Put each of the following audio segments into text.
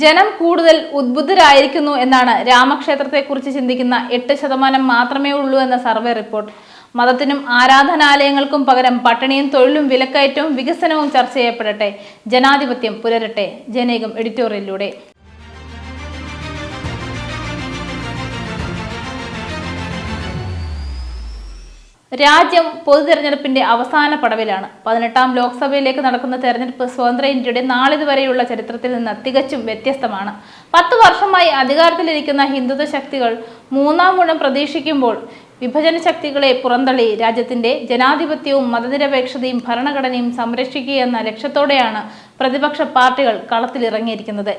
ജനം കൂടുതൽ ഉദ്ബുദ്ധരായിരിക്കുന്നു എന്നാണ് രാമക്ഷേത്രത്തെക്കുറിച്ച് ചിന്തിക്കുന്ന എട്ട് ശതമാനം മാത്രമേ ഉള്ളൂ എന്ന സർവേ റിപ്പോർട്ട്. മതത്തിനും ആരാധനാലയങ്ങൾക്കും പകരം പട്ടിണിയും തൊഴിലും വിലക്കയറ്റവും വികസനവും ചർച്ച ചെയ്യപ്പെടട്ടെ. ജനാധിപത്യം പുലരട്ടെ. ജനേകം എഡിറ്റോറിയലിലൂടെ. രാജ്യം പൊതു തെരഞ്ഞെടുപ്പിന്റെ അവസാന പടവിലാണ്. പതിനെട്ടാം ലോക്സഭയിലേക്ക് നടക്കുന്ന തെരഞ്ഞെടുപ്പ് സ്വതന്ത്ര ഇന്ത്യയുടെ നാളിതുവരെയുള്ള ചരിത്രത്തിൽ നിന്ന് തികച്ചും വ്യത്യസ്തമാണ്. പത്ത് വർഷമായി അധികാരത്തിലിരിക്കുന്ന ഹിന്ദുത്വ ശക്തികൾ മൂന്നാം ഗുണം പ്രതീക്ഷിക്കുമ്പോൾ വിഭജന ശക്തികളെ പുറന്തള്ളി രാജ്യത്തിന്റെ ജനാധിപത്യവും മതനിരപേക്ഷതയും ഭരണഘടനയും സംരക്ഷിക്കുക എന്ന ലക്ഷ്യത്തോടെയാണ് പ്രതിപക്ഷ പാർട്ടികൾ കളത്തിലിറങ്ങിയിരിക്കുന്നത്.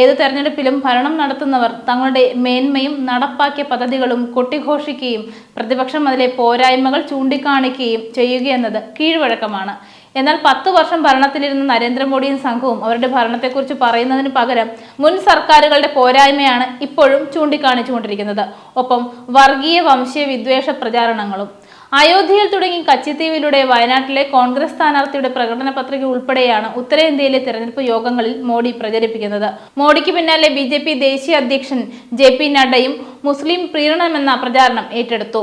ഏത് തെരഞ്ഞെടുപ്പിലും ഭരണം നടത്തുന്നവർ തങ്ങളുടെ മേന്മയും നടപ്പാക്കിയ പദ്ധതികളും കൊട്ടിഘോഷിക്കുകയും പ്രതിപക്ഷം അതിലെ പോരായ്മകൾ ചൂണ്ടിക്കാണിക്കുകയും ചെയ്യുകയെന്നത് കീഴ്വഴക്കമാണ്. എന്നാൽ പത്ത് വർഷം ഭരണത്തിലിരുന്ന നരേന്ദ്രമോദിയും സംഘവും അവരുടെ ഭരണത്തെക്കുറിച്ച് പറയുന്നതിന് പകരം മുൻ സർക്കാരുകളുടെ പോരായ്മയാണ് ഇപ്പോഴും ചൂണ്ടിക്കാണിച്ചുകൊണ്ടിരിക്കുന്നത്. ഒപ്പം വർഗീയ വംശീയ വിദ്വേഷ പ്രചാരണങ്ങളും. അയോധ്യയിൽ തുടങ്ങി കച്ചിത്തീവിലൂടെ വയനാട്ടിലെ കോൺഗ്രസ് സ്ഥാനാർത്ഥിയുടെ പ്രകടന പത്രിക ഉൾപ്പെടെയാണ് ഉത്തരേന്ത്യയിലെ തെരഞ്ഞെടുപ്പ് യോഗങ്ങളിൽ മോഡി പ്രചരിപ്പിക്കുന്നത്. മോഡിക്ക് പിന്നാലെ ബി ദേശീയ അധ്യക്ഷൻ ജെ പി നഡ്ഡയും മുസ്ലിം പ്രീണനമെന്ന പ്രചാരണം ഏറ്റെടുത്തു.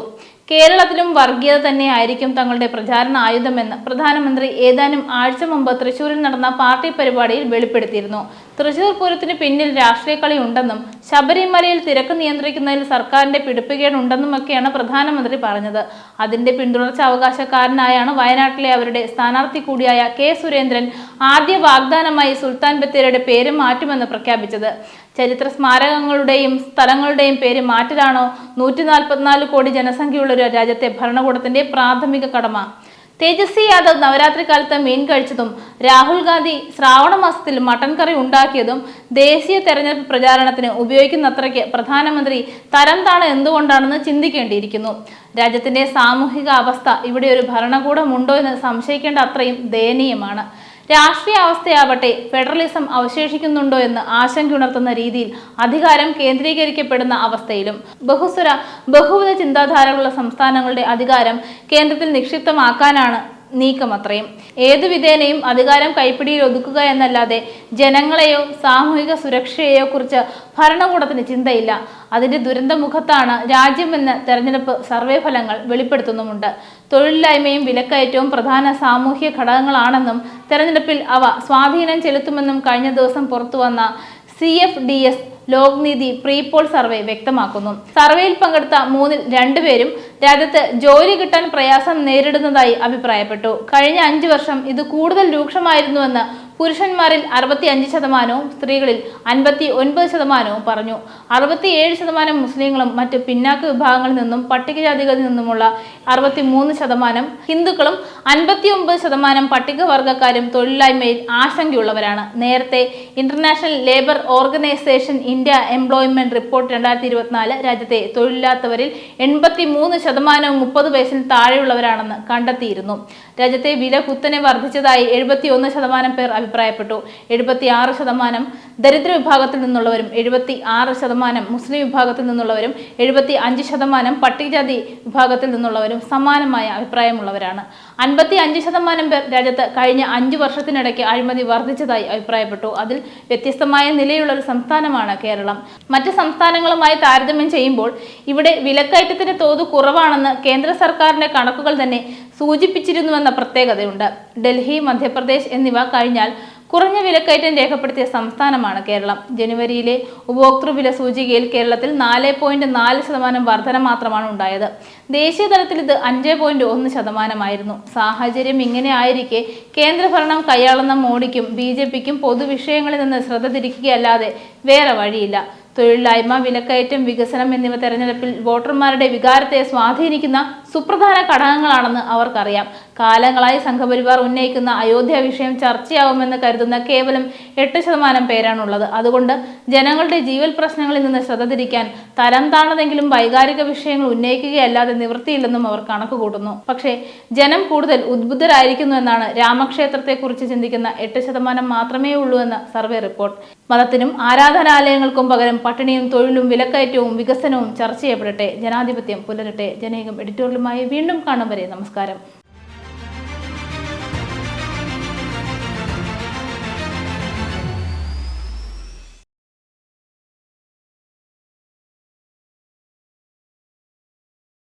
കേരളത്തിലും വർഗീയത തന്നെയായിരിക്കും തങ്ങളുടെ പ്രചാരണ ആയുധമെന്ന് പ്രധാനമന്ത്രി ഏതാനും ആഴ്ച മുമ്പ് തൃശൂരിൽ നടന്ന പാർട്ടി പരിപാടിയിൽ വെളിപ്പെടുത്തിയിരുന്നു. തൃശൂർ പൂരത്തിന് പിന്നിൽ രാഷ്ട്രീയ കളി ഉണ്ടെന്നും ശബരിമലയിൽ തിരക്ക് നിയന്ത്രിക്കുന്നതിൽ സർക്കാരിന്റെ പിടിപ്പുകേടുണ്ടെന്നുമൊക്കെയാണ് പ്രധാനമന്ത്രി പറഞ്ഞത്. അതിന്റെ പിന്തുടർച്ച അവകാശക്കാരനായാണ് വയനാട്ടിലെ അവരുടെ സ്ഥാനാർത്ഥി കൂടിയായ കെ സുരേന്ദ്രൻ ആദ്യ വാഗ്ദാനമായി സുൽത്താൻ ബത്തേരിയുടെ പേര് മാറ്റുമെന്ന് പ്രഖ്യാപിച്ചത്. ചരിത്ര സ്മാരകങ്ങളുടെയും സ്ഥലങ്ങളുടെയും പേര് മാറ്റലാണോ? നൂറ്റി നാൽപ്പത്തിനാല് കോടി ജനസംഖ്യയുള്ള ഒരു രാജ്യത്തെ ഭരണകൂടത്തിന്റെ പ്രാഥമിക കടമ. തേജസ്വി യാദവ് നവരാത്രി കാലത്ത് മീൻ കഴിച്ചതും രാഹുൽ ഗാന്ധി ശ്രാവണ മാസത്തിൽ മട്ടൻ കറി ഉണ്ടാക്കിയതും ദേശീയ തെരഞ്ഞെടുപ്പ് പ്രചാരണത്തിന് ഉപയോഗിക്കുന്നത്രയ്ക്ക് പ്രധാനമന്ത്രി തരം താണ് എന്തുകൊണ്ടാണെന്ന് ചിന്തിക്കേണ്ടിയിരിക്കുന്നു. രാജ്യത്തിന്റെ സാമൂഹിക അവസ്ഥ ഇവിടെ ഒരു ഭരണകൂടമുണ്ടോ എന്ന് സംശയിക്കേണ്ട അത്രയും ദയനീയമാണ്. രാഷ്ട്രീയ അവസ്ഥയാവട്ടെ ഫെഡറലിസം അവശേഷിക്കുന്നുണ്ടോ എന്ന് ആശങ്കയുണർത്തുന്ന രീതിയിൽ അധികാരം കേന്ദ്രീകരിക്കപ്പെടുന്ന അവസ്ഥയിലും ബഹുസ്വര ബഹുവിധ ചിന്താധാരകളുള്ള സംസ്ഥാനങ്ങളുടെ അധികാരം കേന്ദ്രത്തിൽ നിക്ഷിപ്തമാക്കാനാണ് നീക്കം അത്രയും ഏതു വിധേനയും അധികാരം കൈപ്പിടിയിൽ ഒതുക്കുക എന്നല്ലാതെ ജനങ്ങളെയോ സാമൂഹിക സുരക്ഷയെയോ കുറിച്ച് ഭരണകൂടത്തിന് ചിന്തയില്ല. അതിന്റെ ദുരന്തമുഖത്താണ് രാജ്യമെന്ന് തെരഞ്ഞെടുപ്പ് സർവേ ഫലങ്ങൾ വെളിപ്പെടുത്തുന്നുമുണ്ട്. തൊഴിലില്ലായ്മയും വിലക്കയറ്റവും പ്രധാന സാമൂഹ്യ ഘടകങ്ങളാണെന്നും തെരഞ്ഞെടുപ്പിൽ അവ സ്വാധീനം ചെലുത്തുമെന്നും കഴിഞ്ഞ ദിവസം പുറത്തുവന്ന C F D S Lokniti pre poll survey വ്യക്തമാക്കുന്നു. സർവേയിൽ പങ്കെടുത്ത മൂന്നിൽ രണ്ടുപേരും രാജ്യത്ത് ജോലി കിട്ടാൻ പ്രയാസം നേരിടുന്നതായി അഭിപ്രായപ്പെട്ടു. കഴിഞ്ഞ അഞ്ചു വർഷം ഇത് കൂടുതൽ രൂക്ഷമായിരുന്നുവെന്ന് പുരുഷന്മാരിൽ അറുപത്തി അഞ്ച് ശതമാനവും സ്ത്രീകളിൽ അൻപത്തി ഒൻപത് ശതമാനവും പറഞ്ഞു. അറുപത്തിയേഴ് ശതമാനം മുസ്ലിങ്ങളും മറ്റ് പിന്നാക്ക വിഭാഗങ്ങളിൽ നിന്നും പട്ടികജാതികളിൽ നിന്നുമുള്ള അറുപത്തി മൂന്ന് ശതമാനം ഹിന്ദുക്കളും അൻപത്തി ഒമ്പത് ശതമാനം പട്ടികവർഗക്കാരും തൊഴിലില്ലായ്മയിൽ ആശങ്കയുള്ളവരാണ്. നേരത്തെ international labour organisation India employment report രണ്ടായിരത്തി ഇരുപത്തിനാല് രാജ്യത്തെ തൊഴിലില്ലാത്തവരിൽ എൺപത്തി മൂന്ന് ശതമാനവും മുപ്പത് വയസ്സിന് താഴെയുള്ളവരാണെന്ന് കണ്ടെത്തിയിരുന്നു. രാജ്യത്തെ വില കുത്തനെ വർദ്ധിച്ചതായി എഴുപത്തി ഒന്ന് ശതമാനം പേർ അഭിപ്രായപ്പെട്ടു. എഴുപത്തി ആറ് ശതമാനം ദരിദ്ര വിഭാഗത്തിൽ നിന്നുള്ളവരും എഴുപത്തി ആറ് ശതമാനം മുസ്ലിം വിഭാഗത്തിൽ നിന്നുള്ളവരും എഴുപത്തി അഞ്ച് ശതമാനം പട്ടികജാതി വിഭാഗത്തിൽ നിന്നുള്ളവരും സമാനമായ അഭിപ്രായമുള്ളവരാണ്. അൻപത്തി അഞ്ച് ശതമാനം പേർ രാജ്യത്ത് കഴിഞ്ഞ അഞ്ച് വർഷത്തിനിടയ്ക്ക് അഴിമതി വർദ്ധിച്ചതായി അഭിപ്രായപ്പെട്ടു. അതിൽ വ്യത്യസ്തമായ നിലയുള്ള ഒരു സംസ്ഥാനമാണ് കേരളം. മറ്റ് സംസ്ഥാനങ്ങളുമായി താരതമ്യം ചെയ്യുമ്പോൾ ഇവിടെ വിലക്കയറ്റത്തിന്റെ തോത് കുറവാണെന്ന് കേന്ദ്ര സർക്കാരിന്റെ കണക്കുകൾ തന്നെ സൂചിപ്പിച്ചിരുന്നുവെന്ന പ്രത്യേകതയുണ്ട്. ഡൽഹി മധ്യപ്രദേശ് എന്നിവ കഴിഞ്ഞാൽ കുറഞ്ഞ വിലക്കയറ്റം രേഖപ്പെടുത്തിയ സംസ്ഥാനമാണ് കേരളം. ജനുവരിയിലെ ഉപഭോക്തൃ വില സൂചികയിൽ കേരളത്തിൽ നാല് പോയിന്റ് നാല് ശതമാനം വർധന മാത്രമാണ് ഉണ്ടായത്. ദേശീയ തലത്തിൽ ഇത് അഞ്ച് പോയിന്റ് ഒന്ന് ശതമാനമായിരുന്നു. സാഹചര്യം ഇങ്ങനെ ആയിരിക്കെ കേന്ദ്രഭരണം കൈയാളുന്ന മോഡിക്കും ബി ജെ പിക്കും പൊതുവിഷയങ്ങളിൽ നിന്ന് ശ്രദ്ധ തിരിക്കുകയല്ലാതെ വേറെ വഴിയില്ല. തൊഴിലില്ലായ്മ വിലക്കയറ്റം വികസനം എന്നിവ തെരഞ്ഞെടുപ്പിൽ വോട്ടർമാരുടെ വികാരത്തെ സ്വാധീനിക്കുന്ന സുപ്രധാന ഘടകങ്ങളാണെന്ന് അവർക്കറിയാം. കാലങ്ങളായി സംഘപരിവാർ ഉന്നയിക്കുന്ന അയോധ്യ വിഷയം ചർച്ചയാവുമെന്ന് കരുതുന്ന കേവലം എട്ട് ശതമാനം പേരാണുള്ളത്. അതുകൊണ്ട് ജനങ്ങളുടെ ജീവൽ പ്രശ്നങ്ങളിൽ നിന്ന് ശ്രദ്ധ തിരിക്കാൻ തരം താണതെങ്കിലും വൈകാരിക വിഷയങ്ങൾ ഉന്നയിക്കുകയല്ലാതെ നിവൃത്തിയില്ലെന്നും അവർ കണക്ക് കൂട്ടുന്നു പക്ഷേ ജനം കൂടുതൽ ഉദ്ബുദ്ധരായിരിക്കുന്നു എന്നാണ് രാമക്ഷേത്രത്തെക്കുറിച്ച് ചിന്തിക്കുന്ന എട്ട് ശതമാനം മാത്രമേ ഉള്ളൂ എന്ന സർവേ റിപ്പോർട്ട്. മതത്തിനും ആരാധനാലയങ്ങൾക്കും പകരം പട്ടിണിയും തൊഴിലും വിലക്കയറ്റവും വികസനവും ചർച്ച ചെയ്യപ്പെടട്ടെ. ജനാധിപത്യം പുലരട്ടെ. ജനേകം എഡിറ്റോറിയലുമായി വീണ്ടും കാണും വരെ. നമസ്കാരം.